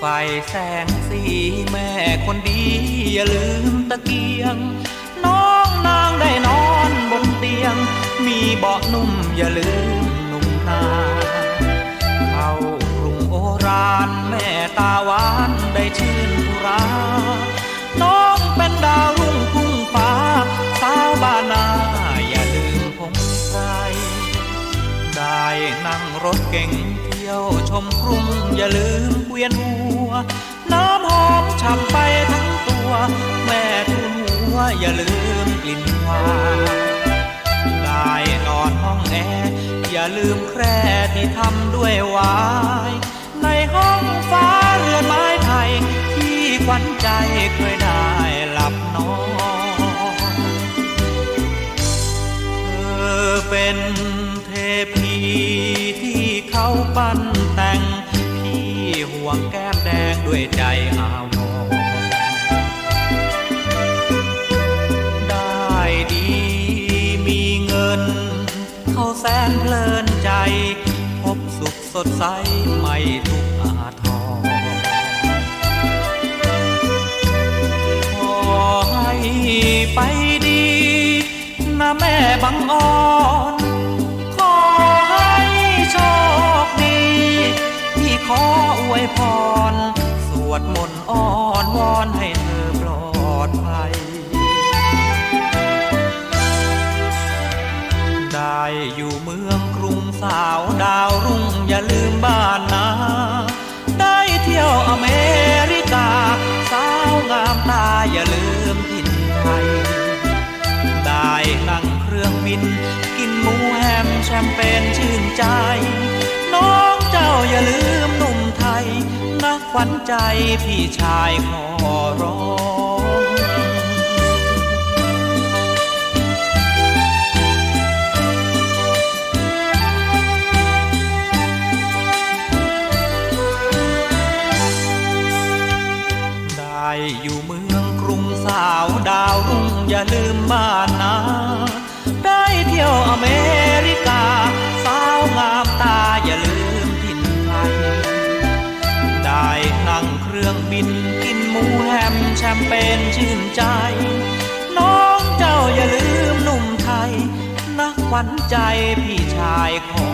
ไฟแสงสีแม่คนดีอย่าลืมตะเกียง น้องนางได้นอนบนเตียง มีเบาะนุ่มอย่าลืมหนุ่มนาเข้ากรุงโอรานแม่ตาหวานได้ชื่นอุราน้องเป็นดาวรุ่งพุ่งฟ้าสาวบ้านนาอย่าลืมผมใจได้นั่งรถเก๋ง ยวชมกรุงอย่าลืมเวียนหัว น้ำหอมฉ่ำไปทั้งตัว แม่ทุนหัวอย่าลืมกลิ่นหวานได้นอนห้องแอร์อย่าลืมแคร่ที่ทำด้วยวาย ในห้องฟ้าเรือนไม้ไทย ที่ขวัญใจเคยได้หลับนอนเธอเป็นเทพี ปั้นแต่ง พี่ห่วงแก้มแดงด้วยใจอาวรได้ดีมีเงิน เขาแสนเพลินใจ พบสุขสดใสไม่ทุกข์อาทรขอให้ไปดีนะแม่บังอ่อน พร สวดมนต์อ้อนวอนให้เธอปลอดภัย ได้อยู่เมืองกรุงสาวดาวรุ่งอย่าลืมบ้านนา ได้เที่ยวอเมริกา สาวงามตาอย่าลืมถิ่นไทย ได้นั่งเครื่องบิน กินหมูแฮมแชมเปญชื่นใจ น้องเจ้าอย่าลืม ขวัญใจพี่ชายขอร้องได้อยู่เมืองกรุงสาวดาวรุ่งอย่าลืมบ้านนา นั่งเครื่องบินกินหมูแฮมแชมเปญชื่นใจ น้องเจ้าอย่าลืมหนุ่มไทย นักขวัญใจพี่ชายขอ